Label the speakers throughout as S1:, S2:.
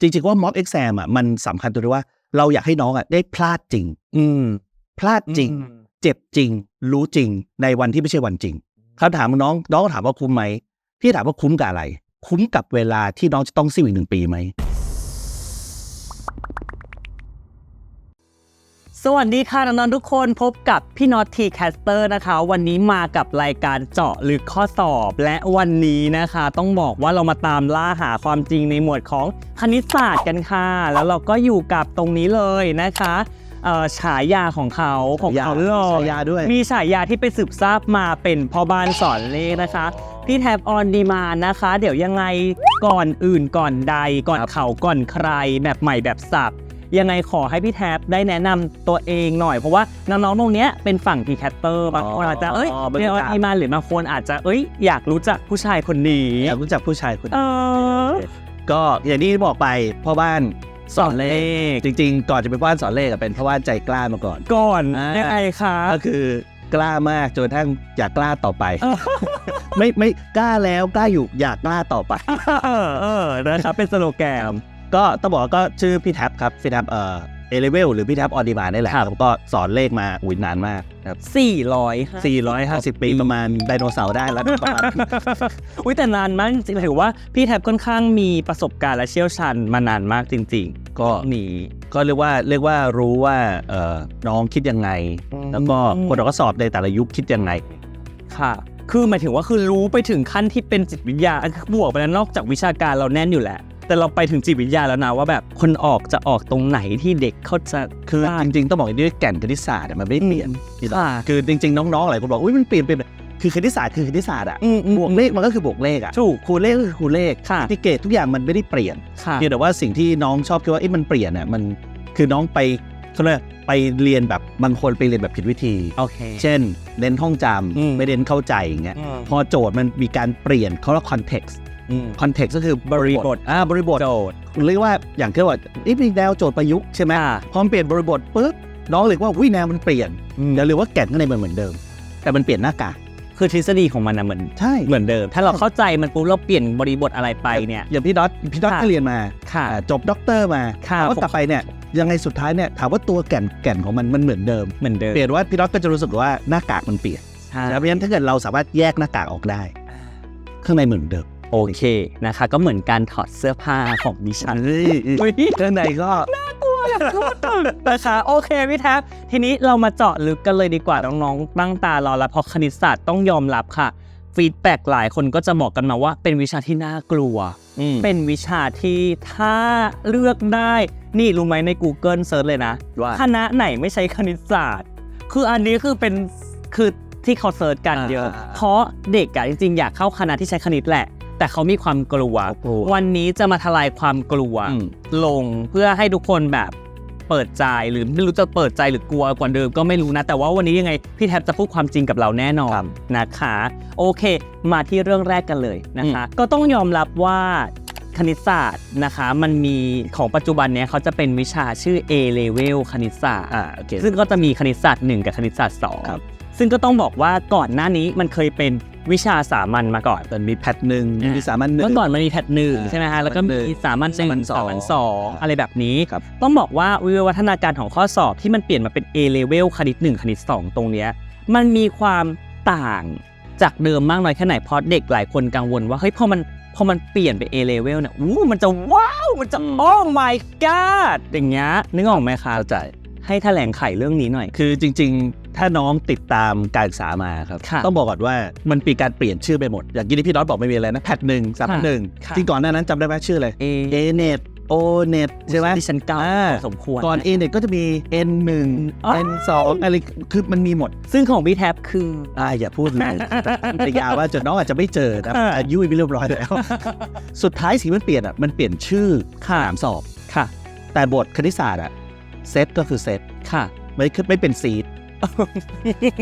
S1: จริงๆว่า mock exam อะมันสำคัญตรงที่ว่าเราอยากให้น้องอะได้พลาดจริง
S2: อืม
S1: พลาดจริง เจ็บจริง รู้จริง ในวันที่ไม่ใช่วันจริงคำถามของน้องน้องก็ถามว่าคุ้มไหมพี่ถามว่าคุ้มกับอะไร คุ้มกับเวลาที่น้องจะต้องซิ่วอีกหนึ่งปีไหม
S2: สวัสดีค่ะน้องๆทุกคนพบกับพี่น็อตทีแคสเตอร์นะคะ วันนี้มากับรายการเจาะลึกข้อสอบ และวันนี้นะคะ ต้องบอกว่าเรามาตามล่าหาความจริงในหมวดของคณิตศาสตร์กันค่ะ แล้วเราก็อยู่กับตรงนี้เลยนะคะเอ่อฉายาของเขาของเขาเลย
S1: ฉายาด้วย
S2: มีฉายาที่ไปสืบทราบมาเป็นพ่อบ้านสอนเลขนะคะพี่แท็บออนดีมานะคะ เดี๋ยวยังไงก่อนอื่นก่อนใดก่อนเขาก่อนใครแบบใหม่แบบสับ ยังไงขอให้พี่แท็บได้แนะนำตัวเองหน่อย เพราะว่าน้องๆตรงเนี้ยเป็นฝั่งทีแคตเตอร์บางคนอาจจะเอ้ย
S1: อ๋อไม่
S2: เรีย
S1: รู้
S2: ก
S1: จัก
S2: ว่าอีมาหรือบางคนอาจจะเอ้ยอยากรู้จักผู้ชายคนนี้
S1: อยากรู้จักผู้ชายคน
S2: เอ
S1: นี้
S2: อ
S1: ก็อย่างที่บอกไปพ่อบ้าน
S2: สอนเลข
S1: จริงๆ ก่อนจะเป็นพ่อบ้านสอนเลขอะเป็นพ่อบ้านใจกล้ามาก่อน
S2: ก่อน
S1: อ่ายั
S2: ยังไงคะ
S1: ก็คือกล้ามากจนกระทั่งอยากกล้าต่อไป
S2: เออ
S1: ไม่ไม่กล้าแล้วกล้าอยู่อยากกล้าต่อไป
S2: เออเออนะครับเป็นสโลแกน
S1: ก็ต้องบอกว่าก็ชื่อพี่แท็บครับพี่แท็บเอ่อเอเลเวลหรือพี่แท็บออดีมานี่แหละ
S2: ครับ
S1: แล้วก็สอนเลขมาอุ้ยนานมากนะครับ
S2: 400
S1: 450 ปีประมาณไดโนเสาร์ได้แล้วประมาณ
S2: อุ้ยแต่นานมากจริงๆถือว่าพี่แท็บค่อนข้างมีประสบการณ์และเชี่ยวชาญมานานมากจริง ๆ
S1: ก็
S2: หนี
S1: ก็เรียกว่าเรียกว่ารู้ว่าเอ่อน้องคิดยังไง
S2: อืม
S1: แล้วก็คนเราก็สอบในแต่ละยุคคิดยังไง
S2: ค่ะคือหมายถึงว่าคือรู้ไปถึงขั้นที่เป็นจิตวิทยาบวกไปแล้วนอกจากวิชาการเราแน่นอยู่แหละ แต่เราไปถึงจิตวิทยาแล้วนะว่าแบบคนออกจะออกตรงไหนที่เด็กเขาจะ
S1: คือ
S2: พลาด
S1: จริงๆต้องบอกอย่างนี้ด้วยแก่นคณิตศาสตร์อะมันไม่ได้เปลี่ยนพี่ดอก
S2: ค่ะ
S1: คือจริง ๆ น้องๆหลายคนบอกอุ้ยมันเปลี่ยนเปลี่ยนคือคณิตศาสตร์คือคณิตศาสตร์อะ
S2: อืมอืม
S1: บวกเลขมันก็คือบวกเลขอะ
S2: ถูก
S1: คูณเลขก็คือคูณเลข
S2: ค่ะ
S1: ที่เกรดทุกอย่างมันไม่ได้เปลี่ยน
S2: ค่ะ
S1: เพียงแต่ว่าสิ่งที่น้องชอบคิดว่าเอ๊ะมันเปลี่ยนอะมันคือน้องไปเขาเรียกไปเรียนแบบบางคนไปเรียนแบบผิดวิธี
S2: โอเค
S1: เช่นเน้นท่องจ
S2: อืมำ
S1: ไม่เน้นเข้าใจอย่างเงี้ย
S2: อืม
S1: พอโจทย์มันมีการเปลี่ยนเขาเรียก context
S2: อืม
S1: context ก็คือบ
S2: ริบท
S1: อ่าบริบท
S2: โจทย์
S1: เรียกว่าอย่างที่ว่าเอ๊ะมีแนวโจทย์ประยุกต์ใช่ไหม
S2: ค่ะ
S1: พอมันเปลี่ยนบริบทปุ๊บน้องเลยว่าวิแนวมันเปลี่ยน
S2: อืม
S1: เดี๋ยวเรียกว่าแก่นข้างในมันเหมือนเดิม แต่มันเปลี่ยนหน้ากาก
S2: คือทฤษฎีของมันนะเหมือน
S1: ใช่
S2: เหมือนเดิม ถ้าเราเข้าใจมันปุ๊บเราเปลี่ยนบริบทอะไรไปเนี่ย
S1: อย่างพี่ดอทพี่ดอท
S2: ค่ะ
S1: ก็เรียนมา
S2: ค่ะ
S1: อ่าจบด็อกเตอร์มา
S2: ค่ะ
S1: ว่ากลับไปเนี่ยยังไงสุดท้ายเนี่ยถามว่าตัวแก่นแก่นของมันมันเหมือนเดิม
S2: เหมือนเดิม
S1: เปลี่ยนว่าพี่น็อตก็จะรู้สึกว่าหน้ากากมันเปลี่ยน
S2: ใช่
S1: แล้วเพราะฉะนั้นถ้าเกิดเราสามารถแยกหน้ากากออกได้ ข้างในเหมือนเดิม
S2: โอเคนะคะ ก็เหมือนการถอดเสื้อผ้าของดิฉัน
S1: เฮ้ย
S2: เฮ้ย
S1: ข้างในก็
S2: นะคะโอเคพี่แท็บทีนี้เรามาเจาะลึกกันเลยดีกว่าน้องๆตั้งตารอแล้วเพราะคณิตศาสตร์ต้องยอมรับค่ะฟีดแบ็กหลายคนก็จะบอกกันมาว่า เป็นวิชาที่น่ากลัว เป็นวิชาที่ถ้าเลือกได้ นี่รู้ไหมใน Google เซิร์ชเลยนะ
S1: ว่า
S2: คณะไหนไม่ใช้คณิตศาสตร์ คืออันนี้คือเป็นคือที่เขาเซิร์ชกันเยอะ
S1: อ่า
S2: เพราะเด็กอะจริงๆ อยากเข้าคณะที่ใช้คณิตแหละ แต่เขามีความกลัว
S1: เขากลัว
S2: วันนี้จะมาทลายความกลัว
S1: อืม
S2: ลงเพื่อให้ทุกคนแบบเปิดใจหรือไม่รู้จะเปิดใจหรือกลัวกว่าเดิมก็ไม่รู้นะ แต่ว่าวันนี้ยังไงพี่แท็บจะพูดความจริงกับเราแน่นอนนะคะ โอเค มาที่เรื่องแรกกันเลยนะคะ ก็ต้องยอมรับว่าคณิตศาสตร์นะคะ มันมีของปัจจุบันเนี้ยเขาจะเป็นวิชาชื่อ A level คณิตศาสตร์
S1: อ่าโอเค
S2: ซึ่งก็จะมีคณิตศาสตร์ 1 กับคณิตศาสตร์
S1: ครับ
S2: 2 ซึ่งก็ต้องบอกว่าก่อนหน้านี้มันเคยเป็นวิชาสามัญมาก่อน
S1: แต่มีแพทหนึ่ง
S2: อ่ามี
S1: มีสามัญหนึ่ง
S2: เมื่อก่อนมันมีแพทหนึ่ง
S1: อ่า
S2: ใช่ไหมฮะแล้วก็
S1: สามัญหนึ่
S2: มี
S1: ง
S2: สามัญหนึ่ง
S1: สามัญสอง
S2: สามัญสอง
S1: อ่า
S2: อะไรแบบนี้
S1: ครับ
S2: ต้องบอกว่าวิวัฒนาการของข้อสอบที่มันเปลี่ยนมาเป็น A level คณิต 1 คณิต 2 ตรงเนี้ยมันมีความต่างจากเดิมมากน้อยแค่ไหนเพราะเด็กหลายคนกังวลว่าเฮ้ยพอมันพอมันเปลี่ยนไป A level เนี่ยอู้มันจะว้าว มันจะโอ้ my god อย่างเงี้ยนึกออกไหมคะ
S1: เข้าใจ
S2: ให้แถลงไขเรื่องนี้หน่อย
S1: คือจริง ๆ ถ้าน้องติดตามการศึกษามาครับ
S2: ค่ะ
S1: ต้องบอกก่อนว่ามันมีการเปลี่ยนชื่อไปหมด อย่างที่พี่น็อตบอกไม่มีอะไรนะแพทหนึ่งสามัญหนึ่ง
S2: ค่ะ
S1: จริงก่อนหน้านั้นจำได้ไหมชื่ออะไร
S2: A
S1: A net O net ใช่ไหม
S2: ดิฉันเก้า
S1: อ่า
S2: สมควร
S1: ก่อน A net ก็จะมี N
S2: อ๋อ
S1: 1 N 2 อะไรคือมันมีหมด
S2: ซึ่งของพี่แท็บคือ
S1: อ่าอย่าพูดเลยแต่ยาว่าจนน้องอาจจะไม่เจอนะ
S2: อ่า
S1: อายุไม่เรียบร้อยแล้ว สุดท้ายสิ่งที่มันเปลี่ยนอะมันเปลี่ยนชื่อ
S2: ค่ะ
S1: สามสอบ
S2: ค่ะ
S1: แต่บทคณิตศาสตร์อะ เซตก็คือเซต
S2: ค่ะ
S1: ไม่คือไม่เป็นซีด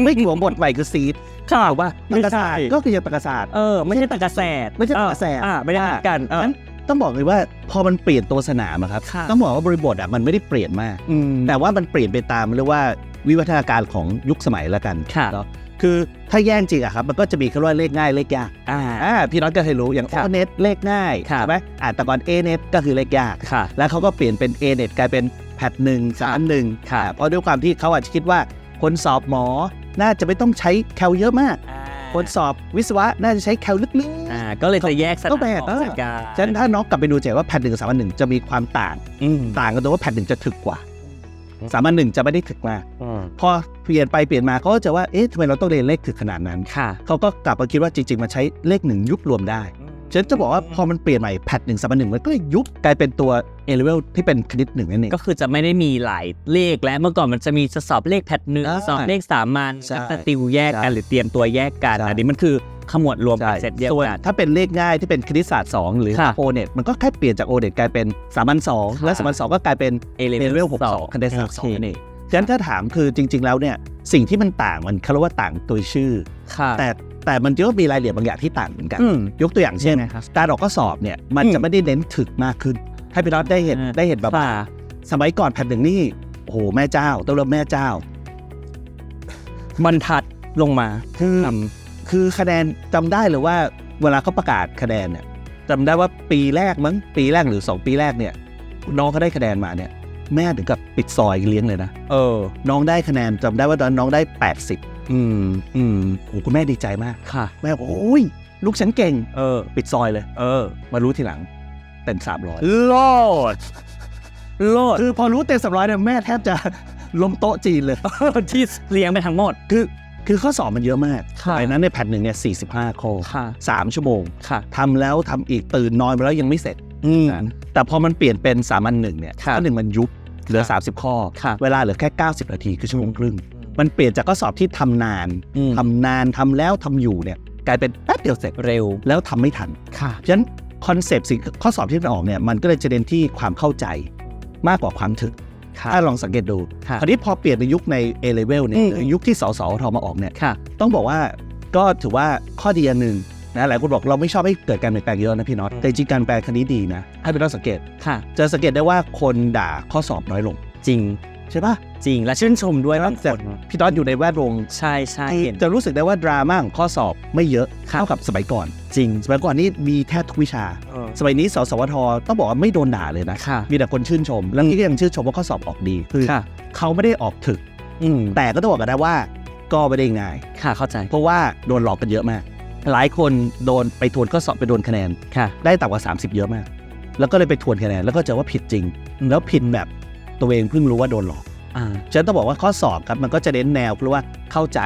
S1: ไม่หัวบทใหม่คือซีด
S2: ค่ะ
S1: ว่า
S2: ไม่
S1: ตรรก
S2: ใช่
S1: ศาสตร์ก็คือยังตรรกศาสตร์
S2: เออไม่ใช่ตะกะแสด
S1: ไม่ใช่ตรรกะแสด
S2: อ่าไม่ได้เหมือนกันเออ
S1: นั้นต้องบอกเลยว่าพอมันเปลี่ยนตัวสนามอะครับ
S2: ค่ะ
S1: ต้องบอกว่าบริบทอะมันไม่ได้เปลี่ยนมาก
S2: อืม
S1: แต่ว่ามันเปลี่ยนไปตามเรียกว่าวิวัฒนาการของยุคสมัยละกัน
S2: ค่ะ
S1: เนาะคือถ้าแย่งจริงอะครับมันก็จะมีคำว่าเลขง่ายเลขยาก
S2: อ่า
S1: อ่าพี่น้องก็เคยรู้อย่าง
S2: ครับ
S1: โอเน็ตเลขง่าย
S2: ครับ
S1: ใช่ไหมอ่าแต่ก่อน A เน็ตก็คือเลขยาก
S2: ค่ะ
S1: แล้วเขาก็เปลี่ยนเป็น A เน็ตกลายเป็น แพทหนึ่งสามหนึ่ง
S2: ครับ
S1: เพราะด้วยความที่เขาอาจจะคิดว่า คนสอบหมอน่าจะไม่ต้องใช้แคลเยอะมาก คนสอบวิศวะน่าจะใช้แคลลึก
S2: อ่าก็เลยจะแยกส
S1: ก็
S2: นาม
S1: แปลก
S2: ออก
S1: เออ
S2: จากกัน
S1: ๆฉะนั้นถ้าน้องกลับไปดูจะเห็นว่าแพทหนึ่งกับสามหนึ่งจะมีความต่าง
S2: อืม
S1: ต่างกันตรงว่าแพทหนึ่งจะถึกกว่าสามหนึ่งจะไม่ได้ถึกมาก
S2: อืม
S1: พอเปลี่ยนไปเปลี่ยนมาเขาก็จะว่าเอ๊ะทำไมเราต้องเรียนเลขถึกขนาดนั้น
S2: ค่ะ
S1: เขาก็กลับมาคิดว่าจริงๆมันใช้เลขหนึ่งยุบรวมได้ ฉันจะบอกว่าพอมันเปลี่ยนใหม่แพทหนึ่งสามหนึ่งมันก็เลยยุบกลายเป็นตัวเอเลเวลที่เป็นคณิตหนึ่งนั่นเอง
S2: ก็คือจะไม่ได้มีหลายเลขและเมื่อก่อนมันจะมีจะสอบเลขแพทหนึ่ง
S1: อ่า
S2: สอบเลขสามัญ
S1: ใช่
S2: แล้วก็ติวแยกกัน
S1: ใช่
S2: หรือเตรียมตัวแยกกัน
S1: ใช่
S2: อันนี้มันคือขมวดรวมเป็น
S1: ใช่
S2: เซตเดียว
S1: ส่วน
S2: กัน
S1: ถ้าเป็นเลขง่ายที่เป็นคณิตศาสตร์ 2 หรือ
S2: ค่ะ
S1: โอเน็ตมันก็แค่เปลี่ยนจากโอเน็ตกลายเป็นสามัญสอง
S2: ค่ะ
S1: และสามัญสองก็กลายเป็น
S2: เอ
S1: เอ
S2: เล
S1: เล
S2: เว
S1: เว
S2: ล
S1: ลหก
S2: ส
S1: ส
S2: อ
S1: องงคณิตศาสตร์สอง
S2: โอเค
S1: นั่นเองฉะนั้นถ้าถามคือจริง ๆ แล้วเนี่ยสิ่งที่มันต่างมันเขาเรียกว่าต่างตัวชื่อ
S2: ค่ะ
S1: แต่ แต่มันก็มีรายละเอียดบางอย่างที่ต่างเหมือนกัน
S2: อืม
S1: ยกตัวอย่างเช่น
S2: ยังไงครับ
S1: การออกข้อสอบเนี่ยมัน
S2: อืม
S1: จะไม่ได้เน้นถึกมากขึ้น ให้พี่น็อตได้เห็น
S2: อ่า
S1: ได้เห็นแบบ
S2: ค่ะ
S1: สมัยก่อนแผ่นหนึ่งนี่โอ้โหแม่เจ้าต้องเริ่มแม่เจ้า
S2: บรรทัดลงมา
S1: คือ
S2: ท
S1: คือคะแนนจำได้เลยว่า เวลาเขาประกาศคะแนนเนี่ยจำได้ว่าปีแรกมั้งปีแรกหรือ 2 ปีแรกเนี่ยน้องเขาได้คะแนนมาเนี่ย แม่ถึงกับปิดซอยเลี้ยงเลยนะำ
S2: เออ
S1: น้องได้คะแนนจำได้ว่าตอนนนน้องได้ 80
S2: อืมอืม
S1: โอ้โหคุณแม่ดีใจมาก
S2: ค่ะ
S1: แม่บอกโอ้ย ลูกฉันเก่ง
S2: เออ
S1: ปิดซอยเลย
S2: เออ
S1: มารู้ทีหลังเต็ม300
S2: โลดโลด
S1: คือพอรู้เต็ม300เนี่ยแม่แทบจะล้มโต๊ะจีนเลย
S2: ที่เลี้ยงไปทั้งหมด
S1: คือ คือข้อสอบมันเยอะมาก
S2: ค่ะ
S1: ไอ้นั้นในแผ่นหนึ่งเนี่ย45ข้อ
S2: ค่ะ
S1: 3ชั่วโมง
S2: ค่ะ
S1: ทำแล้วทำอีกตื่นนอนไปแล้วยังไม่เสร็จ
S2: อืม
S1: แต่พอมันเปลี่ยนเป็นสามัญหนึ่งเนี่ย
S2: ครับ
S1: ข้อหนึ่งมันยุบเหลือ
S2: ครับ
S1: 30 ข้อ
S2: ครับ
S1: เวลาเหลือแค่ 90 นาทีคือชั่วโมงครึ่ง มันเปลี่ยนจากข้อสอบที่ทำนาน
S2: อืม
S1: ทำนานทำแล้วทำอยู่เนี่ยกลายเป็นแป๊บเดียวเสร็จ
S2: เร็ว
S1: แล้วทำไม่ทัน
S2: ค่ะ
S1: เพราะฉะนั้นคอนเซปต์สิ่งข้อสอบที่มันออกเนี่ยมันก็เลยจะเน้นที่ความเข้าใจมากกว่าความถึก
S2: ค่ะ
S1: ถ้าลองสังเกตดู
S2: ค่ะ
S1: คราวนี้พอเปลี่ยนในยุคใน A level เนี่
S2: อื
S1: ย
S2: ม
S1: หรือยุคที่สสวทมาออกเนี่ย
S2: ค่ะ
S1: ต้องบอกว่าก็ถือว่าข้อดีอันหนึ่งนะหลายคนบอกเราไม่ชอบให้เกิดการเปลี่ยนแปลงเยอะนะพี่น็อต
S2: อืม
S1: แต่จริงๆการแปลงครั้งนี้ดีนะให้พี่น็อตสังเกต
S2: ค่ะ
S1: จะสังเกตได้ว่าคนด่าข้อสอบน้อยลง
S2: จริง
S1: ใช่ปะ
S2: จริงและชื่นชมด้วยบาง
S1: แต่
S2: คน
S1: พี่น็อตอยู่ในแวดวง
S2: ใช่ใช่
S1: คือ
S2: เห็น
S1: จะรู้สึกได้ว่าดราม่าของข้อสอบไม่เยอะ
S2: ครับ
S1: เท่ากับสมัยก่อน
S2: จริง
S1: สมัยก่อนนี่มีแทบทุกวิชา
S2: เออ
S1: สมัยนี้สสวทต้องบอกว่าไม่โดนด่าเลยนะ
S2: ค่ะ
S1: มีแต่คนชื่นชม แล้วนี่ก็ยังชื่นชมว่าข้อสอบออกดีคือ
S2: ค่ะ
S1: เขาไม่ได้ออกถึก
S2: อืม
S1: แต่ก็ต้องบอกกันได้ว่าก็ไม่ได้ง่าย
S2: ค่ะเข้าใจ
S1: เพราะว่าโดนหลอกกันเยอะมาก หลายคนโดนไปทวนข้อสอบไปโดนคะแนน
S2: ค่ะ
S1: ได้ต่ำกว่า 30 เยอะมาก แล้วก็เลยไปทวนคะแนนแล้วก็เจอว่าผิดจริง แล้วผิดแบบ ตัวเองเพิ่งรู้ว่าโดนหลอก
S2: อ่า
S1: ฉะนั้นต้องบอกว่าข้อสอบครับมันก็จะเน้นแนวเพราะว่าเข้าใจ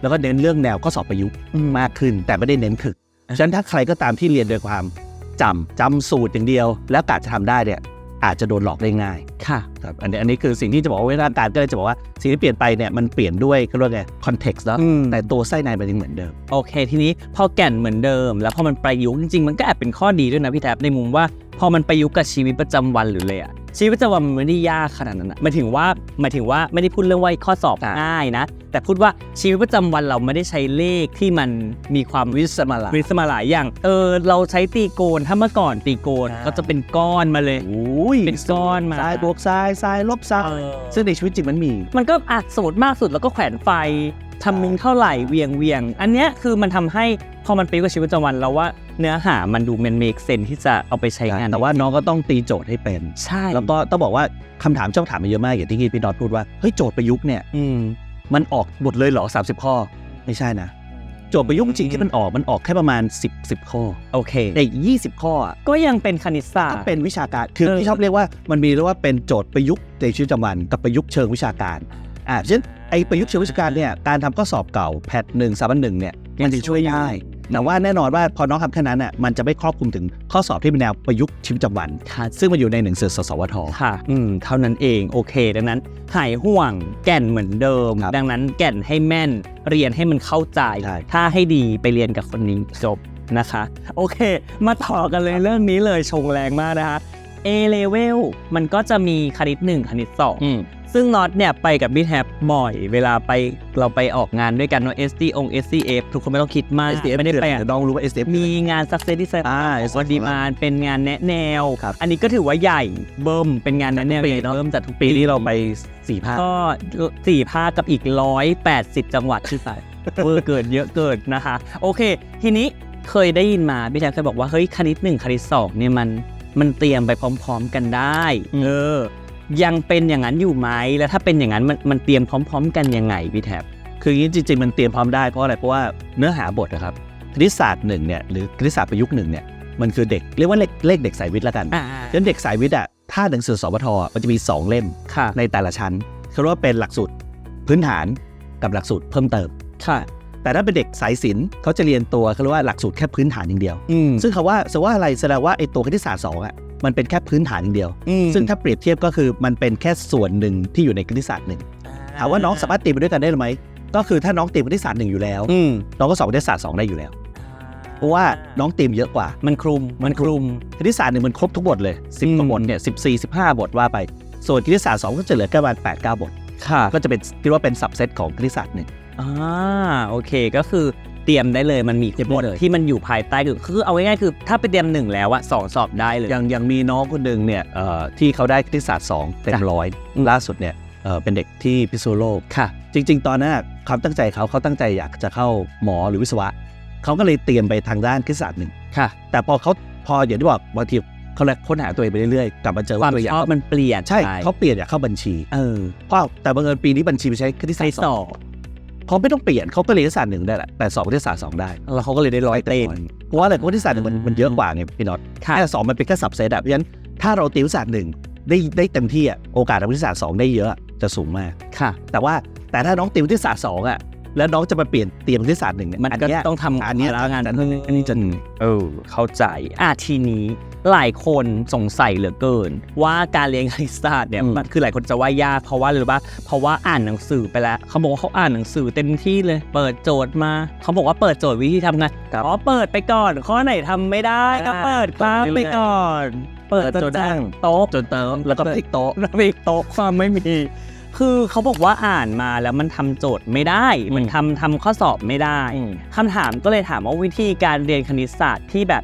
S1: แล้วก็เน้นเรื่องแนวข้อสอบประยุกต์มากขึ้น แต่ไม่ได้เน้นถึกฉะนั้นถ้าใครก็ตามที่เรียนโดยความจำจำสูตรอย่างเดียว แล้วกะจะทำได้เนี่ยอาจจะโดนหลอกได้ง่าย
S2: ค่ะ
S1: ครับอันนี้อันนี้คือสิ่งที่จะบอกว่าเวลาการก็เลยจะบอกว่าสิ่งที่เปลี่ยนไปเนี่ยมันเปลี่ยนด้วยเขาเรียกไงคอนเท็กซ์แล้ว
S2: อืม
S1: แต่ตัวไส้ในมันยังเหมือนเดิม
S2: โอเค ทีนี้พอแก่นเหมือนเดิม แล้วพอมันประยุกต์จริงๆ มันก็แอบเป็นข้อดีด้วยนะพี่แท็บในมุมว่าพอมันประยุกต์กับชีวิตประจำวันหรือเลยอะชีวิตประจำวันมันไม่ได้ยากขนาดนั้นอะหมายถึงว่าหมายถึงว่าไม่ได้พูดเรื่องว่าข้อสอบ
S1: อะ
S2: ง่ายนะ แต่พูดว่าชีวิตประจำวันเราไม่ได้ใช้เลขที่มันมีความ
S1: วิสมาลา
S2: วิสมาหลายอย่างเออเราใช้ตีโกนถ้าเมื่อก่อนตีโกน
S1: อ่า
S2: ก็จะเป็นก้อนมาเลย
S1: โอ้ย
S2: เป็นก้อนมา
S1: ทรายบวกทรายทรายลบทราย
S2: เออ
S1: ซึ่งในชีวิตจริงมันมี
S2: มันก็อาจสมมติมากสุดแล้วก็แขวนไฟทำมิงเท่าไหร่เวียงเวียง อันเนี้ยคือมันทำให้พอมันไปกับชีวิตประจำวันเราว่าเนื้อหามันดูมันเมกเซนที่จะเอาไปใช้งาน
S1: แต่ว่าน้องก็ต้องตีโจทย์ให้เป็น
S2: ใช่
S1: แล้วก็ต้องบอกว่าคำถามชอบถามมาเยอะมากอย่างที่พี่ดอทพูดว่าเฮ้ยโจทย์ประยุกต์เนี่ย
S2: อืม
S1: มันออกหมดเลยเหรอ30 ข้อ ไม่ใช่นะโจทย์ประยุกต์จริงที่มันออกมันออกแค่ประมาณ 10 10 ข้อ
S2: โอเค
S1: แต่อีก20ข้ออะ
S2: ก็ยังเป็นคณิตศาสต
S1: ก็
S2: ร์
S1: เป็นวิชาการคือ
S2: เออ
S1: ที่ชอบเรียกว่ามันมีเรียกว่าเป็นโจทย์ประยุกต์ในชีวิตประจำวันกับประยุกต์เชิงวิชาการอ่าเช่นไอประยุกต์เชิงวิชาการเนี่ยการทำข้อสอบเก่าแพทหนึ่งสามหนึ่งเนี่ยมันจะช่วยได้ แต่ว่าแน่นอนว่าพอน้องทำแค่นั้นน่ะมันจะไม่ครอบคลุมถึงข้อสอบที่เป็นแนวประยุกต์ชีวิตประจำวัน
S2: ค่ะ
S1: ซึ่งมันอยู่ในหนังสือสสวท
S2: ค่ะ อืม เท่านั้นเอง โอเค ดังนั้นหายห่วงแก่นเหมือนเดิม
S1: ครับ
S2: ดังนั้นแก่นให้แม่น เรียนให้มันเข้าใจ
S1: ใช่
S2: ถ้าให้ดีไปเรียนกับคนนี้จบนะคะ โอเค มาต่อกันเลยเรื่องนี้เลยชงแรงมากนะคะ A level มันก็จะมีคณิต 1 คณิต 2
S1: อืม
S2: ซึ่งน็อตเนี่ยไปกับพี่แท็บบ่อย เวลาไปเราไปออกงานด้วยกันเนาะ SD อง SCF ทุกคนไม่ต้องคิดมาก
S1: SDF
S2: ไม่ได้ไป
S1: เดี๋
S2: อะ
S1: ยวน้องรู้ว่า SDF
S2: มีงาน success design
S1: อ่า
S2: วันดีมานเป็นงานแนะแนว
S1: ครับ
S2: อันนี้ก็ถือว่าใหญ่เบิ่มเป็นงานแนะแนว
S1: ปี
S2: ใหญ่
S1: เนอะ
S2: เบิ่มจัดทุก
S1: ปี
S2: ปี
S1: นี้เราไปสี่ภาค
S2: ก็สี่ภาคกับอีกร้อยแปดสิบจังหวัดที่ไปเวอร์เกิดเยอะเกิดนะคะ โอเค ทีนี้เคยได้ยินมาพี่แจ๊คเคยบอกว่าเฮ้ยคณิตหนึ่งคณิตสองเนี่ยมันมันเตรียมไปพร้อม ๆ กันได้ เออ ยังเป็นอย่างนั้นอยู่ไหมแล้วถ้าเป็นอย่างนั้นมันมันเตรียมพร้อม ๆ กันยังไงพี่แท็บ
S1: คืออย่างนี้จริง ๆ มันเตรียมพร้อมได้เพราะอะไรเพราะว่าเนื้อหาบทนะครับคณิตศาสตร์หนึ่งเนี่ยหรือคณิตศาสตร์ประยุกต์หนึ่งเนี่ยมันคือเด็กเรียกว่าเลขเลขเด็กสายวิทย์แล้วกัน
S2: อ่า
S1: ฉะนั้นเด็กสายวิทย์อะถ้าหนังสือสวทอะมันจะมี 2 เล่ม
S2: ค่ะ
S1: ในแต่ละชั้นเขาเรียกว่าเป็นหลักสูตรพื้นฐานกับหลักสูตรเพิ่มเติม
S2: ค่ะ
S1: แต่ถ้าเป็นเด็กสายศิลป์เขาจะเรียนตัวเขาเรียกว่าหลักสูตรแค่พื้นฐานอย่างเดียว
S2: อืม
S1: ซึ่งคำว่าแสดงว่าอะไรแสดงว่าไอ้ตัวคณิตศาสตร์สองอะ มันเป็นแค่พื้นฐานอย่างเดียว
S2: อืม
S1: ซึ่งถ้าเปรียบเทียบก็คือมันเป็นแค่ส่วนหนึ่งที่อยู่ในคณิตศาสตร์หนึ่งถามว่าน้องสามารถตีไปด้วยกันได้หรือไม่ก็คือถ้าน้องตีคณิตศาสตร์หนึ่งอยู่แล้ว
S2: อืม
S1: น้องก็สอบคณิตศาสตร์สองได้อยู่แล้ว เพราะว่าน้องตีมเยอะกว่า
S2: มันคลุมมันคลุม
S1: คณิตศาสตร์หนึ่งมันครบทุกบทเลย
S2: อืม
S1: 10กว่าบทเนี่ยสิบสี่สิบห้าบทว่าไป ส่วนคณิตศาสตร์สองก็จะเหลือแค่ประมาณแปดเก้าบท
S2: ค่ะ
S1: ก็จะเป็นคิดว่าเป็นสับเซตของคณิตศาสตร์หนึ่ง
S2: อ่าโอเคก็คือ เตรียมได้เลยมันมี
S1: เตรียม
S2: บ
S1: ได้
S2: ท
S1: เลย
S2: ที่มันอยู่ภายใต้คือคือเอาง่ายๆคือ ถ้าไปเตรียมหนึ่งแล้วอะสองสอบได้เลย
S1: อย่างอย่างมีน้องคนหนึ่งเนี่ยเอ่อที่เขาได้คณิตศาสตร์สองเต็ม
S2: จ้ะ
S1: ร้อยล่าสุดเนี่ยเอ่อเป็นเด็กที่พิษณุโลก
S2: ค่ะ
S1: จริง ๆ ตอนนั้นความตั้งใจเขาเขาตั้งใจอยากจะเข้าหมอหรือวิศวะเขาก็เลยเตรียมไปทางด้านคณิตศาสตร์หนึ่ง
S2: ค่ะ
S1: แต่พอเขาพออย่างที่บอกบางทีเขาเลยค้นหาตัวเองไปเรื่อยๆกลับมาเจอ
S2: ควา
S1: ว่ามตัวเองอยา
S2: ช
S1: ก
S2: อบมันเปลี่ยน
S1: ใช่
S2: ไป
S1: เขาเปลี่ยนอยากเข้าบัญชี
S2: เออ
S1: เพราะแต่บังเอิญปีนี้บัญชีไปใช้คณิตศา
S2: ใช้
S1: สตร์
S2: ส
S1: ส
S2: อ
S1: อง
S2: บ
S1: เขาไม่ต้องเปลี่ยนเขาก็เรียนคณิตศาสตร์หนึ่งได้แหละแต่สอบคณิตศาสตร์สองได้
S2: แล้วเขาก็เลยได้ร้อยเต็ม
S1: เพราะว่าอะไรเพราะคณิตศาสตร์หนึ่งมันมันเยอะกว่าไงพี่น็อต
S2: ค่ะ
S1: แค่สองมันเป็นแค่สับเซตอะเพราะฉะนั้นถ้าเราตีคณิตศาสตร์หนึ่งได้ได้เต็มที่อะโอกาสทำคณิตศาสตร์สองได้เยอะจะสูงมาก
S2: ค่ะ
S1: แต่ว่าแต่ถ้าน้องตีคณิตศาสตร์สองอะแล้วน้องจะมาเปลี่ยนเตรียมคณิตศาสตร์หนึ่งเนี่ย
S2: มันก็
S1: เย
S2: ต้องทำ
S1: อันเนี้ย
S2: แล้วงาน
S1: อันนี้อันนี้จะ
S2: เออเข้าใจอะทีนี้ หลายคนสงสัยเหลือเกิน ว่าการเรียนคณิตศาสตร์เนี่ย
S1: อืม
S2: มันคือหลายคนจะว่ายากเพราะว่าหรือว่าเพราะว่าอ่านหนังสือไปแล้วเขาบอกว่าเขาอ่านหนังสือเต็มที่เลย เปิดโจทย์มา เขาบอกว่าเปิดโจทย์วิธีทำงานอ๋อเปิดไปก่อน ข้อไหนทำไม่ได้ก็เปิดคลาสไปก่อน เปิดจนได้โต๊ะ
S1: จนเติมแล้วก็พลิกโต๊ะ
S2: แล้วไปโต๊ะความไม่มีคือเขาบอกว่าอ่านมาแล้วมันทำโจทย์ไม่ได้
S1: อืม
S2: มันทำทำข้อสอบไม่ได้คำถามก็เลยถามว่าวิธีการเรียนคณิตศาสตร์ที่แบบ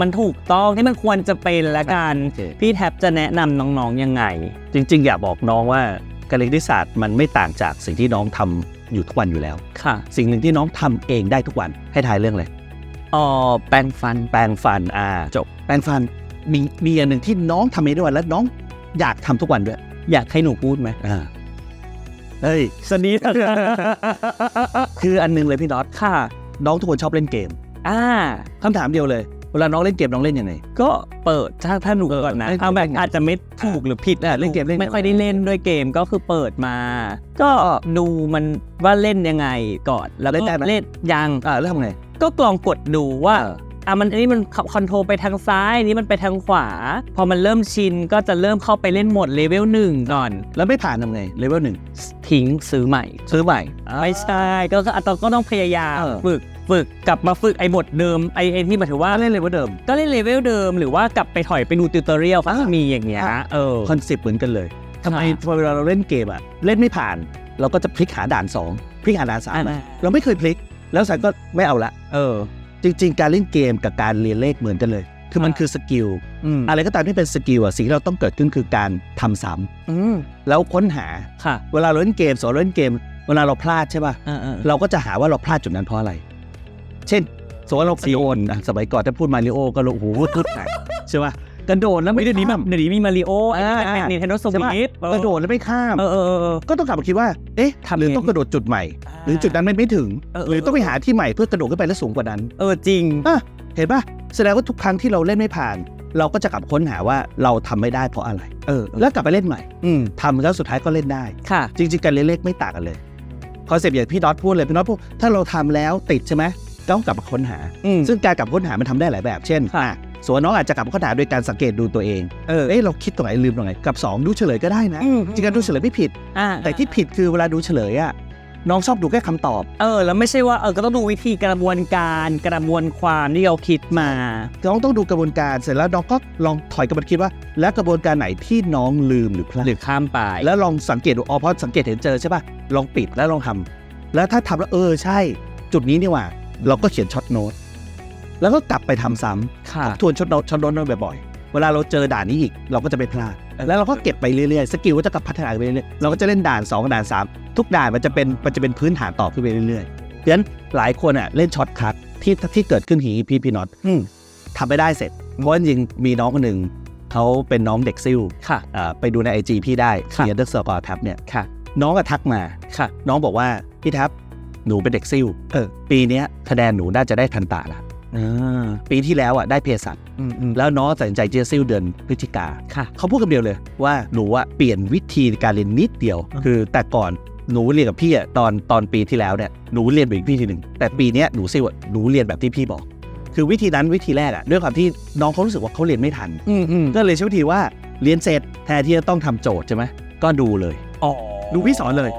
S2: มันถูกต้องที่มันควรจะเป็นละกัน
S1: โอเค
S2: พี่แท็บจะแนะนำน้องๆยังไง
S1: จริง ๆ อยากบอกน้องว่าการเรียนคณิตศาสตร์มันไม่ต่างจากสิ่งที่น้องทำอยู่ทุกวันอยู่แล้ว
S2: ค่ะ
S1: สิ่งหนึ่งที่น้องทำเองได้ทุกวันให้ทายเรื่องอะไร
S2: อ๋อแปรงฟัน
S1: แปรงฟันอ่าจบแปรงฟันมีมีอย่างหนึ่งที่น้องทำเองทุกวันและน้องอยากทำทุกวันด้วย
S2: อยากให้หนูพูดไหม
S1: อ่าเฮ้ย
S2: สนิท
S1: คืออันหนึงเลยพี่น็อต
S2: ค่ะ
S1: น้องทุกคนชอบเล่นเกม
S2: อ่า
S1: คำถามเดียวเลย เวลาน้องเล่นเกมน้องเล่นยังไง
S2: ก็เปิดถ้าถ้าหนูก่อนนะ
S1: เล่น
S2: เอาแบบ
S1: เล่นไง
S2: อาจจะไม่ถูกหรือผิด
S1: อะเล่นเกมเล่น
S2: ไม่ค่อยได้เล่นด้วยเกมก็คือเปิดมา ก็ดูมันว่าเล่นยังไงก่อนแล้วก็
S1: เล่นได้ไหม
S2: เล่นยัง
S1: อ่าแล้วทำไง
S2: ก็กลองกดดูว่า
S1: เออ
S2: อะมันอันนี้มันคอนโทรลไปทางซ้ายอันนี้มันไปทางขวา พอมันเริ่มชินก็จะเริ่มเข้าไปเล่นโหมดเลเวลหนึ่งก่อน
S1: แล้วไม่ผ่านทำไงเลเวลหนึ่ง
S2: ทิ้งซื้อใหม่
S1: ซื้อใหม่
S2: ไม่ใช่ก็ก็อะต้องก็ต้องพยายาม
S1: เออ
S2: ฝึกฝึกกลับมาฝึกไอ้บทเดิมไอ้ไอ้ที่หมายถึงว่า
S1: เล่นเลเวลเดิม
S2: ก็เล่นเลเวลเดิมหรือว่ากลับไปถอยไปดูติวเตอเรียลเขาจะมีอย่างเงี้ยเออ
S1: คอนเซปต์เหมือนกันเลยทำไม
S2: ค่ะ
S1: พอเวลาเราเล่นเกมอะเล่นไม่ผ่าน เราก็จะพลิกหาด่านสองพลิกหาด่านสาม
S2: อ่า
S1: เราไม่เคยพลิก แล้วสันก็ไม่เอาละ
S2: เออ
S1: จริง ๆ การเล่นเกมกับการเรียนเลขเหมือนกันเลย คือมัน
S2: ค่ะ
S1: คือสกิล
S2: อืม
S1: อะไรก็ตามที่เป็นสกิลอะสิ่งที่เราต้องเกิดขึ้นคือการทำซ้ำ
S2: อืม
S1: แล้วค้นหา
S2: ค่ะ
S1: เวลาเราเล่นเกมสอนเราเล่นเกม เวลาเราพลาดใช่ป่ะ
S2: เออเออ
S1: เราก็จะหาว่าเราพลาดจุดนั้นเพราะอะไร เช่นสมมติว่าเราซีโอนอะสมัยก่อนถ้าพูดมาริโอก็รู้โอ้โหพูดหนักใช่ป่ะ กระโดดแล้วไม่
S2: เดี๋ยวนี้แบ
S1: ข้า
S2: บ
S1: ม
S2: เดี๋ยวนี้มีมาริโอ
S1: อ่า
S2: เป็นนินเทนโดส
S1: ใช่ปะ
S2: วิฟ
S1: กระโดดแล้วไม่ข้าม
S2: เออเออเออ
S1: ก็ต้องกลับมาคิดว่า เอ๊ะ
S2: ทำ
S1: หรือ
S2: ไง
S1: ต้องกระโดดจุดใหม่ หรือจุดนั้นไม่ไม่ถึง
S2: เออเออ
S1: หรือต้องไปหาที่ใหม่เพื่อกระโดดขึ้นไปแล้วสูงกว่านั้น
S2: เออจริง
S1: อะเห็นป่ะแสดงว่าทุกครั้งที่เราเล่นไม่ผ่าน เราก็จะกลับค้นหาว่าเราทำไม่ได้เพราะอะไร
S2: เออ
S1: แล้วกลับไปเล่นใหม่
S2: อืม
S1: ทำแล้วสุดท้ายก็เล่นได้
S2: ค่ะ
S1: จริง ๆ การเรียนเลขไม่ต่างกันเลยคอนเซปต์อย่างพี่น็อตพูดเลยพี่น็อตพูดถ้าเราทำแล้วติดใช่ไหมก็ต้องกลับมาค้นหา
S2: อืม
S1: ซึ่งการกลับมาค้นหามันทำได้หลายแบบ เช่น
S2: ค่ะ
S1: อะ ส่วนน้องอาจจะกลับมาค้นหาโดยการสังเกตดูตัวเอง
S2: เออ
S1: เอ๊ะเราคิดตรงไหนลืมตรงไหนกับสองดูเฉลยก็ได้นะ
S2: อืม
S1: จริงๆการดูเฉลยไม่ผิด
S2: อ่า
S1: แต่ที่ผิดคือเวลาดูเฉลยอะน้องชอบดูแค่คำตอบ
S2: เออ แล้วไม่ใช่ว่าเออก็ต้องดูวิธีกระบวนการกระบวนความที่เราคิดมา
S1: น้องต้องดูกระบวนการเสร็จแล้วน้องก็ลองถอยกลับมาคิดว่า แล้วกระบวนการไหนที่น้องลืมหรือพลาด
S2: หรือข้ามไป
S1: แล้วลองสังเกตดูอ๋อเพราะสังเกตเห็นเจอใช่ป่ะลองปิดแล้วลองทำแล้วถ้าทำแล้วเออใช่ จุดนี้นี่หว่า เราก็เขียนช็อตโน้ต แล้วก็กลับไปทำซ้ำ
S2: ค่ะ
S1: ทวนช็อตโน้ตช็อตโน้ตบ่อยๆ เวลาเราเจอด่านนี้อีกเราก็จะไม่พลาด แล้วเราก็เก็บไปเรื่อยๆ สกิลก็จะกลับพัฒนาไปเรื่อยๆ เราก็จะเล่นด่าน 2 ด่าน 3 ทุกด่านมันจะเป็นมันจะเป็นพื้นฐานต่อขึ้นไปเรื่อยเพราะฉะนั้นหลายคนอะเล่นช็อตคัทที่ที่เกิดขึ้นหีพี่พี่น็อต
S2: อืม
S1: ทำไม่ได้เสร็จเพราะว่าจริงๆมีน้องคนหนึ่งเขาเป็นน้องเด็กซิ่ว
S2: ค่ะ
S1: อ่าไปดูในไอจีพี่ได้
S2: ค่ะ
S1: เนียเดอร์สกอร์ทับเนี่ย
S2: ค่ะ
S1: น้องก็ทักมา
S2: ค่ะ
S1: น้องบอกว่าพี่ทับหนูเป็นเด็กซิ่วเออปีเนี้ยคะแนนหนูน่าจะได้ทันตาละ
S2: อ่า
S1: ปีที่แล้วอะได้เภสัช
S2: อืมอืม
S1: แล้วน้องตัดสินใจจะซิ่วเดือนพฤศจิกา
S2: ค่ะ
S1: เขาพูดคำเดียวเลยว่าหนูอะเปลี่ยนวิธีการเรียนนิดเดียว
S2: อ่า
S1: คือแต่ก่อนหนูเรียนกับพี่อะตอนตอนปีที่แล้วเนี่ยหนูเรียนแบบอีกวิธีหนึ่งแต่ปีเนี้ยหนูซิ่วอะหนูเรียนแบบที่พี่บอก คือวิธีนั้นวิธีแรกอะด้วยความที่น้องเขารู้สึกว่าเขาเรียนไม่ทัน
S2: อืมอืม
S1: ก็เลยใช้วิธีว่าเรียนเสร็จแทนที่จะต้องทำโจทย์ใช่ไหมก็ดูเลย
S2: อ๋อ
S1: ดูพี่สอนเลย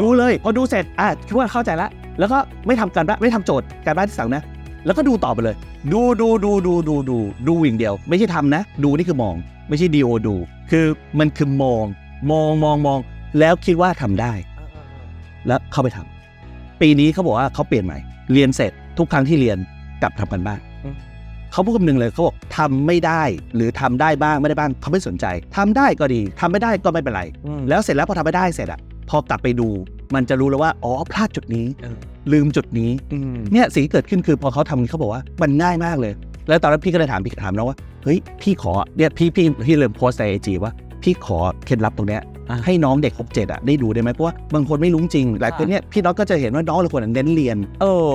S1: ดูเลยพอดูเสร็จอะคิดว่าเข้าใจละแล้วก็ไม่ทำการบ้านไม่ทำโจทย์การบ้านที่สั่งนะ แล้วก็ดูต่อไปเลย ดูดูดูดูดูดูดูอย่างเดียว ไม่ใช่ทำนะ ดูนี่คือมอง ไม่ใช่ดีโอดู คือมันคือมอง มองมองมอง แล้วคิดว่าทำได้ แล้วเข้าไปทำปีนี้เขาบอกว่าเขาเปลี่ยนใหม่ เรียนเสร็จทุกครั้งที่เรียนกลับทำกันบ้าน
S2: อืม
S1: เขาพูดคำหนึ่งเลยเขาบอกทำไม่ได้ หรือทำได้บ้างไม่ได้บ้างเขาไม่สนใจทำได้ก็ดีทำไม่ได้ก็ไม่เป็นไร
S2: อืม
S1: แล้วเสร็จแล้วพอทำไม่ได้เสร็จอะพอกลับไปดู มันจะรู้แล้วว่า อ๋อ พลาดจุดนี้
S2: เออ
S1: ลืมจุดนี้
S2: อืม
S1: เนี่ยสิ่งที่เกิดขึ้นคือพอเขาทำเขาบอกว่ามันง่ายมากเลย แล้วตอนนั้นพี่ก็เลยถามพี่ถามน้องว่า เฮ้ย พี่ขอเนี่ยพี่พี่พี่เลยโพสต์ในไอจีว่า พี่ขอเคล็ดลับตรงเนี้ย
S2: อะ
S1: ให้น้องเด็กหกเจ็ดอะได้ดูได้ไหมเพราะว่าบางคนไม่รู้จริง หลายคน
S2: ค่ะ
S1: เนี่ยพี่น้องก็จะเห็นว่าน้องหลายคนอะเน้นเรียน
S2: เออ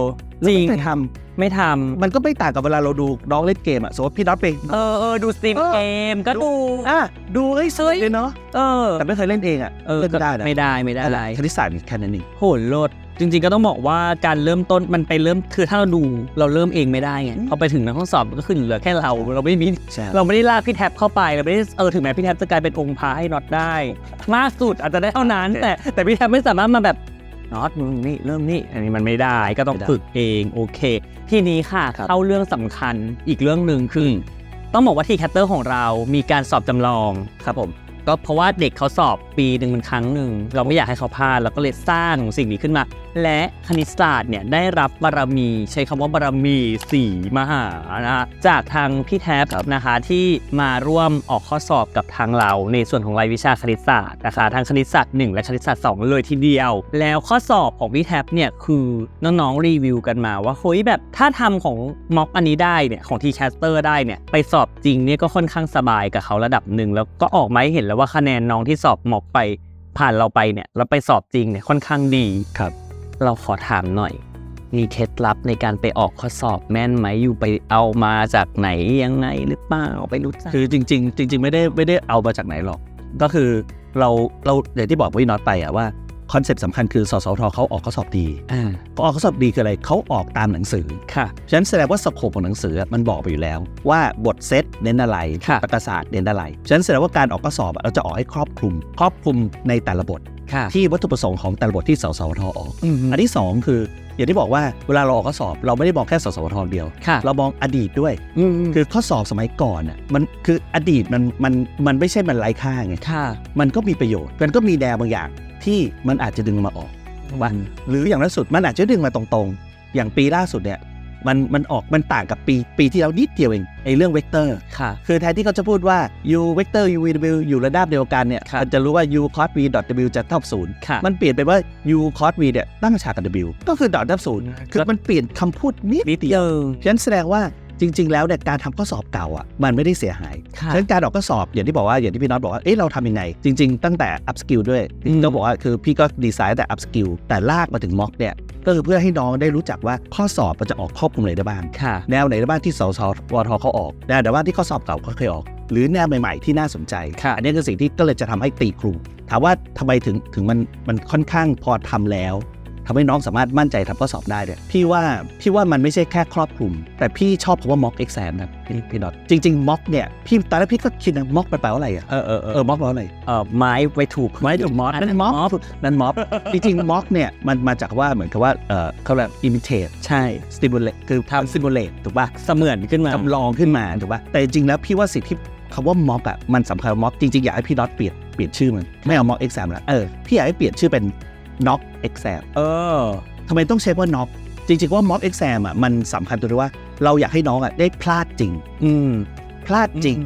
S2: จริง
S1: แล้วไม่ทำ
S2: ไม่ทำ
S1: มันก็ไม่ต่างกับเวลาเราดูน้องเล่นเกมอะสมมติพี่น็อตไป
S2: เออเออดูสตรีม
S1: เออ
S2: เกมก็ดู
S1: อะดูเอ้ยสวยเลยเนาะ
S2: เออ
S1: แต่ไม่เคยเล่นเองอะ
S2: เออ
S1: เล่นไม่ได้นะ
S2: ไม่ได้ไม่ได้อะไร
S1: คณิตศาสตร์แค่นั้นเอง
S2: โหโลดจริงๆก็ต้องบอกว่าการเริ่มต้นมันไปเริ่มคือถ้าเราดูเราเริ่มเองไม่ได้ไง
S1: อืม
S2: พอไปถึงในห้องสอบมันก็ขึ้นเหลือแค่เราเราไม่มี
S1: ใช่
S2: เราไม่ได้ลากพี่แท็บเข้าไปเราไม่ได้เออถึงแม้พี่แท็บจะกลายเป็นองค์พระให้น็อตได้ มากสุดอาจจะได้เท่านั้น แต่แต่พี่แท็บไม่สามารถมาแบบ น็อตมึงนี่เริ่มนี่อันนี้มันไม่ได้ก็ต้อง
S1: ไม่ได้
S2: ฝึกเองโอเค ทีนี้ค่ะ
S1: ครับ
S2: เข้าเรื่องสำคัญอีกเรื่องหนึ่งคืออต้องบอกว่าทีแคตเตอร์ของเรามีการสอบจำลองครับผม ก็เพราะว่าเด็กเขาสอบปีหนึ่งเป็นครั้งหนึ่ง เราไม่อยากให้เขาพลาดเราก็เลยสร้างสิ่งนี้ขึ้นมา และคณิตศาสตร์เนี่ยได้รับบารมี ใช้คำว่าบารมีสีมหานะจากทางพี่แท็บนะคะที่มาร่วมออกข้อสอบกับทางเราในส่วนของรายวิชาคณิตศาสตร์นะคะทางคณิตศาสตร์ 1 และคณิตศาสตร์ 2 เลยทีเดียว แล้วข้อสอบของพี่แท็บเนี่ยคือน้องๆรีวิวกันมาว่าเฮ้ยแบบถ้าทำของม็อกอันนี้ได้เนี่ยของทีแคสเตอร์ได้เนี่ยไปสอบจริงเนี่ยก็ค่อนข้างสบายกับเขาระดับหนึ่งแล้วก็ออกมาให้เห็นแล้วว่าคะแนนน้องที่สอบม็อกไปผ่านเราไปเนี่ยแล้วไปสอบจริงเนี่ยค่อนข้างดี
S1: ครับ
S2: เราขอถามหน่อย มีเคล็ดลับในการไปออกข้อสอบแม่นไหมอยู่ไปเอามาจากไหนยังไงหรือเปล่าไปรู้จัก
S1: คือจริง ๆ จริง ๆ ไม่ได้ไม่ได้เอามาจากไหนหรอก ก็คือเราเราอย่างที่บอกพี่น็อตไปอะว่า คอนเซ็ปต์สำคัญคือสสทเขาออกข้อสอบดี
S2: อ่า
S1: พอออกข้อสอบดีคืออะไรเขาออกตามหนังสือ
S2: ค่ะ
S1: ฉะนั้นแสดงว่าสโคปของหนังสืออะมันบอกไปอยู่แล้ว ว่าบทเซตเน้นอะไร
S2: ค่ะ
S1: ตรรกศาสตร์เน้นอะไรฉะนั้นแสดงว่าการออกข้อสอบอะเราจะออกให้ครอบคลุม ครอบคลุมในแต่ละบท
S2: ค่ะ
S1: ที่วัตถุประสงค์ของแต่ละบทที่สสวทออก
S2: อืม
S1: อันที่สองคืออย่างที่บอกว่าเวลาเราออกข้อสอบเราไม่ได้มองแค่สสวทเดียว
S2: ค่ะ
S1: เรามองอดีตด้วย
S2: อืม
S1: คือข้อสอบสมัยก่อนอะมันคืออดีตมันมันมันไม่ใช่มันไร้ค่าไง
S2: ค่ะ
S1: มันก็มีประโยชน์มันก็มีแนวบางอย่าง ที่มันอาจจะดึงมาออกว่าหรืออย่างล่าสุดมันอาจจะดึงมาตรงๆ อย่างปีล่าสุดเนี่ยมันมันออกมันต่างกับปีปีที่แล้วนิดเดียวเองไอ้เรื่องเวกเตอร์
S2: ค่ะ
S1: คือแทนที่เขาจะพูดว่า u เวกเตอร์ u v w อยู่ระดับเดียวกันเนี่ย
S2: ครับ
S1: มันจะรู้ว่า u cos v dot w จะเท่าศูนย์
S2: ค่ะ
S1: มันเปลี่ยนไปว่า u cos v เนี่ยตั้งฉากกับ w ก็คือ dot เท่าศูนย์คือมันเปลี่ยนคำพูดนิด
S2: นิด
S1: เดี
S2: เดี
S1: ยว
S2: ยว
S1: ฉะนั้นแสดงว่า จริง ๆ แล้วเนี่ยการทำข้อสอบเก่าอะมันไม่ได้เสียหาย
S2: ค่ะ
S1: ฉะนั้นการออกข้อสอบอย่างที่บอกว่าอย่างที่พี่น็อตบอกว่าเอ๊ะเราทำยังไง จริง ๆ ตั้งแต่ up skill ด้วย
S2: อืม
S1: ต้องบอกว่าคือพี่ก็ดีไซน์แต่ up skill แต่ลากมาถึง mock เนี่ยก็คือเพื่อให้น้องได้รู้จักว่าข้อสอบมันจะออกครอบคลุมอะไรได้บ้าง
S2: ค่ะ
S1: แนวไหนได้บ้างที่สสวทเขาออกแนวไหนบ้างที่ข้อสอบเก่าเขาเคยออก หรือแนวใหม่ ๆ ที่น่าสนใจ
S2: ค่ะ
S1: อันนี้คือสิ่งที่ก็เลยจะทำให้ตีครูถามว่าทำไมถึงถึงมันมันค่อนข้างพอทำแล้ว ทำให้น้องสามารถมั่นใจทำข้อสอบได้เนี่ยพี่ว่าพี่ว่ามันไม่ใช่แค่ครอบคลุม แต่พี่ชอบคำว่า mock exam นะพี่พี่น็อตจริงๆ mock เนี่ยพี่ตอนแรกพี่ก็คิดนะ mock มันแปลว่าอะไรอะ
S2: เออเออเอ
S1: เอ
S2: อ
S1: อ mock แปลว่าอะไร
S2: เออไม้ไว้ถูก
S1: ไม้ถูก mock นั่น mock นั่น mock จริงๆ mock เนี่ยมันมาจากว่าเหมือนกับว่าเออเขาเรียก imitate
S2: ใช่
S1: stimulate คือทำ simulate ถูกป่ะ
S2: เสมือนขึ้นมา
S1: จำลองขึ้นมาถูกป่ะแต่จริงๆแล้วพี่ว่าสิ่งที่คำว่า mock อะมันสำคัญ mock จริงๆ อยากให้พี่น็อตเปลี่ยนเปลี่ยนชื่อมัน ไม่เอา mock exam แล้วเออ พี่อยากให้เปลี่ยนชื่อเป็น knock exam
S2: เออ
S1: ทำไมต้องใช้ว่า knock จริงๆว่า mock exam อะมันสำคัญตรงที่ว่าเราอยากให้น้องอะได้พลาดจริง
S2: อืม
S1: พลาดจริง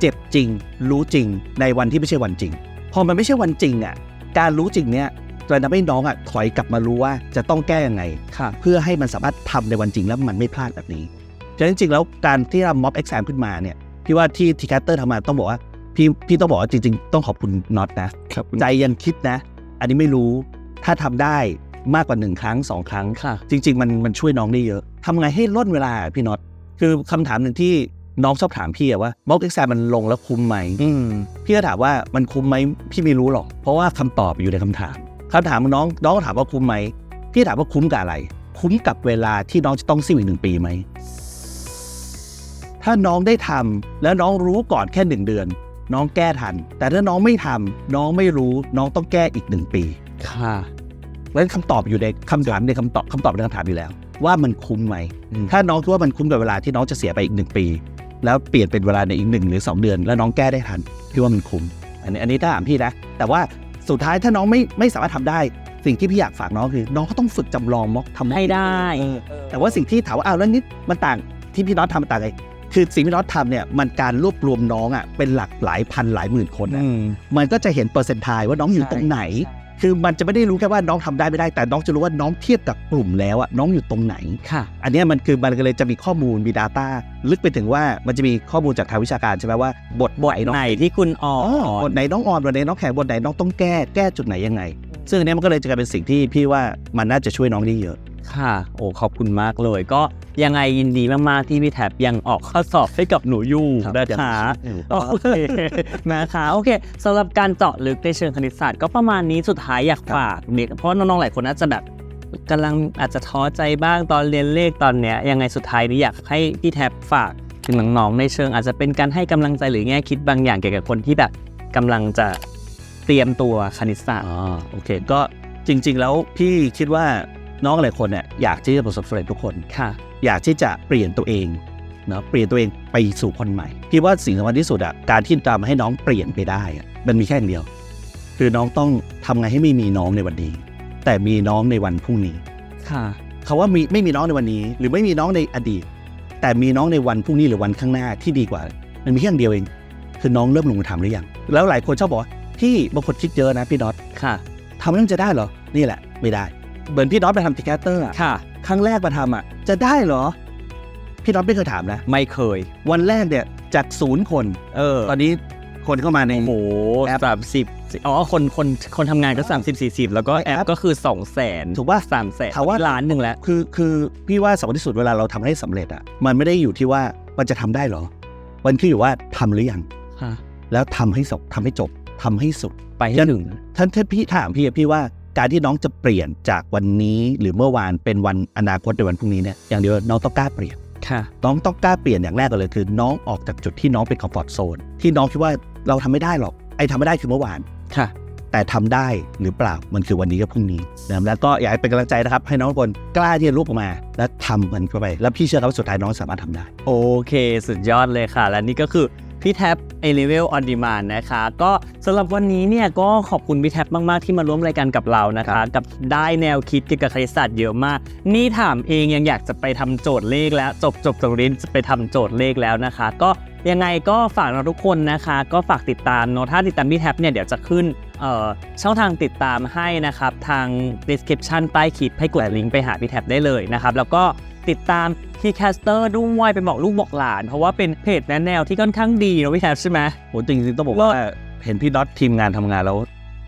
S1: เจ็บจริง รู้จริง ในวันที่ไม่ใช่วันจริง พอมันไม่ใช่วันจริงอะ การรู้จริงเนี่ยจะทำให้น้องอะถอยกลับมารู้ว่าจะต้องแก้ยังไง
S2: ค่ะ
S1: เพื่อให้มันสามารถทำในวันจริงแล้วมันไม่พลาดแบบนี้ฉะนั้นจริงๆแล้วการที่ทำม็อบเอ็กซมขึ้นมาเนี่ยพี่ว่าที่ทีแคสเตอร์ทำมาต้องบอกว่าพี่พี่ต้องบอกว่าจริง ๆ ต้องขอบคุณน็อตนะ
S2: ครับ
S1: ใจยังคิดนะ อันนี้ไม่รู้ ถ้าทำได้มากกว่าหนึ่งครั้งสองครั้ง
S2: ค่ะ
S1: จริง ๆ มันมันช่วยน้องได้เยอะทำไงให้ล่นเวลาอะพี่น็อตคือคำถามหนึ่งที่น้องชอบถามพี่อะว่าม็อบเอ็กซมมันลงแล้วคุ้มไหม
S2: อืม
S1: พี่ก็ถามว่ามันคุ้มไหมพี่ไม่รู้หรอก เพราะว่าคำตอบอยู่ในคำถามคำถามของน้องน้องก็ถามว่าคุ้มไหมพี่ถามว่าคุ้มกับอะไร คุ้มกับเวลาที่น้องจะต้องซิ่งอีกหนึ่งปีไหมถ้าน้องได้ทำแล้วน้องรู้ก่อนแค่หนึ่งเดือน น้องแก้ทัน แต่ถ้าน้องไม่ทำน้องไม่รู้น้องต้องแก้อีกหนึ่งปี
S2: ค่ะ
S1: เพราะฉะนั้นคำตอบอยู่ในคำถามในคำตอบคำตอบในคำถามอยู่แล้ว ว่ามันคุ้มไหมถ้าน้องคิดว่ามันคุ้มกับเวลาที่น้องจะเสียไปอีกหนึ่งปี แล้วเปลี่ยนเป็นเวลาในอีกหนึ่งหรือสองเดือน แล้วน้องแก้ได้ทันพี่ว่ามันคุ้มอันนี้อันนี้ถ้าถามพี่นะ แต่ว่าสุดท้ายถ้าน้องไม่ไม่สามารถทำได้ สิ่งที่พี่อยากฝากน้องคือ น้องก็ต้องฝึกจำลองม็อกทำ
S2: ให้ได้
S1: เออแต่ว่าสิ่งที่ถามว่าอ้าวแล้วนิดมันต่างที่พี่น็อตทำมันต่างไงคือสิ่งที่พี่น็อตทำเนี่ยมันการรวบรวมน้องอะเป็นหลักหลายพันหลายหมื่นคนอะ
S2: อืม
S1: มันก็จะเห็นเปอร์เซนต์ทายว่าน้องอยู่ตรงไหน คือมันจะไม่ได้รู้แค่ว่าน้องทำได้ไม่ได้ แต่น้องจะรู้ว่าน้องเทียบกับกลุ่มแล้วอะน้องอยู่ตรงไหน
S2: ค่ะ
S1: อันเนี้ยมันคือมันก็เลยจะมีข้อมูลมี Data ลึกไปถึงว่ามันจะมีข้อมูลจากทางวิชาการใช่ไหมว่าบท
S2: บท
S1: ไหนน้อง
S2: ไหนที่คุณออ
S1: อ๋อบทไหนน้องอ่อนบทไหนน้องแข็งบทไหนน้องต้องแก้แก้จุดไหนยังไง ซึ่งอันเนี้ยมันก็เลยจะกลายเป็นสิ่งที่พี่ว่ามันน่าจะช่วยน้องได้เยอะ
S2: ค่ะ โอ้ขอบคุณมากเลย ก็ยังไงยินดีมาก ๆ ที่พี่แท็บยังออกข้อสอบให้กับหนูอยู่
S1: ครับ
S2: นะคะ
S1: ยัง
S2: โอเคนะคะโอเคสำหรับการเจาะลึกในเชิงคณิตศาสตร์ก็ประมาณนี้สุดท้ายอยากฝากเด็กเพราะน้อง ๆ หลายคนน่าจะแบบกำลังอาจจะท้อใจบ้างตอนเรียนเลขตอนเนี้ยยังไงสุดท้ายนี้อยากให้พี่แท็บฝากถึงน้องๆในเชิงอาจจะเป็นการให้กำลังใจหรือแง่คิดบางอย่างเกี่ยวกับคนที่แบบกำลังจะเตรียมตัวคณิตศาสตร์
S1: อ๋อโอเค ก็จริง ๆ แล้วพี่คิดว่า น้องหลายคนเนี่ยอยากที่จะประสบความสำเร็จทุกคน
S2: ค่ะ
S1: อยากที่จะเปลี่ยนตัวเองเนาะเปลี่ยนตัวเองไปสู่คนใหม่พี่ว่าสิ่งสำคัญที่สุดอะการที่ทำให้น้องเปลี่ยนไปได้อะมันมีแค่อย่างเดียว คือน้องต้องทำไงให้ไม่มีน้องในวันนี้ แต่มีน้องในวันพรุ่งนี้
S2: ค่ะ
S1: คาว่ามีไม่มีน้องในวันนี้ หรือไม่มีน้องในอดีต แต่มีน้องในวันพรุ่งนี้หรือวันข้างหน้าที่ดีกว่า มันมีแค่อย่างเดียวเอง คือน้องเริ่มลงมือทำหรือยังแล้วหลายคนชอบบอกว่าพี่บางคนคิดเยอะนะพี่น็อต
S2: ค่ะ
S1: ทำแล้วจะได้เหรอนี่แหละ ไม่ได้ เหมือนพี่น็อตไปทำทีแคสเตอร์อะ
S2: ค่ะ
S1: ครั้งแรกมาทำอะจะได้เหรอ พี่น็อตไม่เคยถามนะ
S2: ไม่เคย
S1: วันแรกเนี่ยจากศูนย์คน
S2: เออ
S1: ตอนนี้คนเข้ามาใน
S2: โอ้โห
S1: แอป
S2: สามสิบอ๋อคนคนคนทำงานก็สามสิบสี่สิบแล้วก็แอป
S1: แอป
S2: ก็คือสองแสน
S1: ถูกป่ะ
S2: สามแสน
S1: ถามว่า
S2: ล้านหนึ่งแล้ว
S1: คือคือพี่ว่าสำคัญที่สุดเวลาเราทำให้สำเร็จอะมันไม่ได้อยู่ที่ว่ามันจะทำได้เหรอ มันคืออยู่ว่าทำหรือยัง
S2: ค่ะ
S1: แล้วทำให้จบทำให้จบทำให้สุด
S2: ไปให้ถึง
S1: ท่านถ้าพี่ถามพี่อะพี่ว่า การที่น้องจะเปลี่ยนจากวันนี้หรือเมื่อวานเป็นวันอนาคตในวันพรุ่งนี้เนี่ยอย่างเดียวน้องต้องกล้าเปลี่ยน
S2: ค่ะ
S1: น้องต้องกล้าเปลี่ยนอย่างแรกก่อนเลยคือ น้องออกจากจุดที่น้องเป็นคอมฟอร์ทโซนที่น้องคิดว่าเราทำไม่ได้หรอกไอ้ทำไม่ได้คือเมื่อวาน
S2: ค่ะ
S1: แต่ทำได้หรือเปล่ามันคือวันนี้กับพรุ่งนี้นะครับแล้วก็อยากให้เป็นกำลังใจนะครับ ให้น้องทุกคนกล้าที่จะลุกออกมา และทำมันเข้าไป แล้วพี่เชื่อครับว่าสุดท้ายน้องสามารถทำได้
S2: โอเค สุดยอดเลยค่ะ และนี่ก็คือ พี่แท็บ A Level On Demand นะคะก็สำหรับวันนี้เนี่ยก็ขอบคุณพี่แท็บมาก ๆ ที่มาร่วมรายการกับเรานะ
S1: ครั
S2: คะ
S1: บ
S2: กับได้แนวคิดเกี่ยวกับคณิตศาสตร์เยอะมาก นี่ถามเองยังอยากจะไปทำโจทย์เลขแล้ว จบจบตรงนี้จะไปทำโจทย์เลขแล้วนะคะ ก็ยังไงก็ฝากเราทุกคนนะคะ ก็ฝากติดตามเนอะถ้าติดตามพี่แท็บเนี่ยเดี๋ยวจะขึ้นเอ่อช่องทางติดตามให้นะครับ ทาง description ใต้คลิปให้กดลิงก์ไปหาพี่แท็บได้เลยนะครับ แล้วก็ ติดตามทีแคสเตอร์ด้วยไปบอกลูกบอกหลาน เพราะว่าเป็นเพจแนะแนวที่ค่อนข้างดีเนอะพี่แท็บใช่ไหม
S1: โหจริงๆต้องบอกว่าเห็นพี่น็อตทีมงานทำงานแล้ว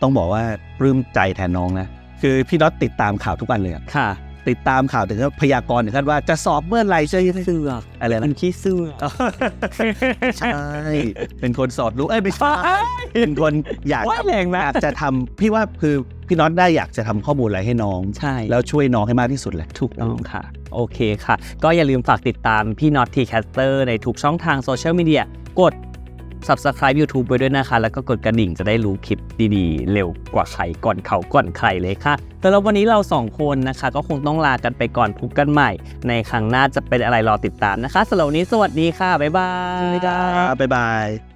S1: ต้องบอกว่าปลื้มใจแทนน้องนะคือพี่น็อตติดตามข่าวทุกวันเลยอะ
S2: ค่ะ
S1: ติดตามข่าวถึงกับพยากรณ์ถึงขั้นว่าจะสอบเมื่อไหร่จะ
S2: เสือก
S1: อะไร
S2: มั
S1: นะ
S2: นขี้เสือก
S1: ใช่เป็นคนสอดรู้เอ้ยไม่ใช่เป็นคนอยาก
S2: ว่าแรงนะ
S1: อยากจะทำพี่ว่าคือพี่น็อตได้อยากจะทำข้อมูลอะไรให้น้อง
S2: ใช่
S1: แล้วช่วยน้องให้มากที่สุดแหละ
S2: ถูกต้องค่ะ โอเคค่ะ ก็อย่าลืมฝากติดตามพี่น็อตทีแคสเตอร์ในทุกช่องทางโซเชียลมีเดียกด subscribe YouTube ไปด้วยนะคะ แล้วก็กดกระดิ่งจะได้รู้คลิปดีๆ เร็วกว่าใครก่อนเขาก่อนใครเลยค่ะแต่แล้ววันนี้เราสองคนนะคะ ก็คงต้องลากันไปก่อนพบกันใหม่ ในครั้งหน้าจะเป็นอะไรรอติดตามนะคะสำหรับวันนี้สวัสดีค่ะบ๊ายบาย
S1: บ๊ายบาย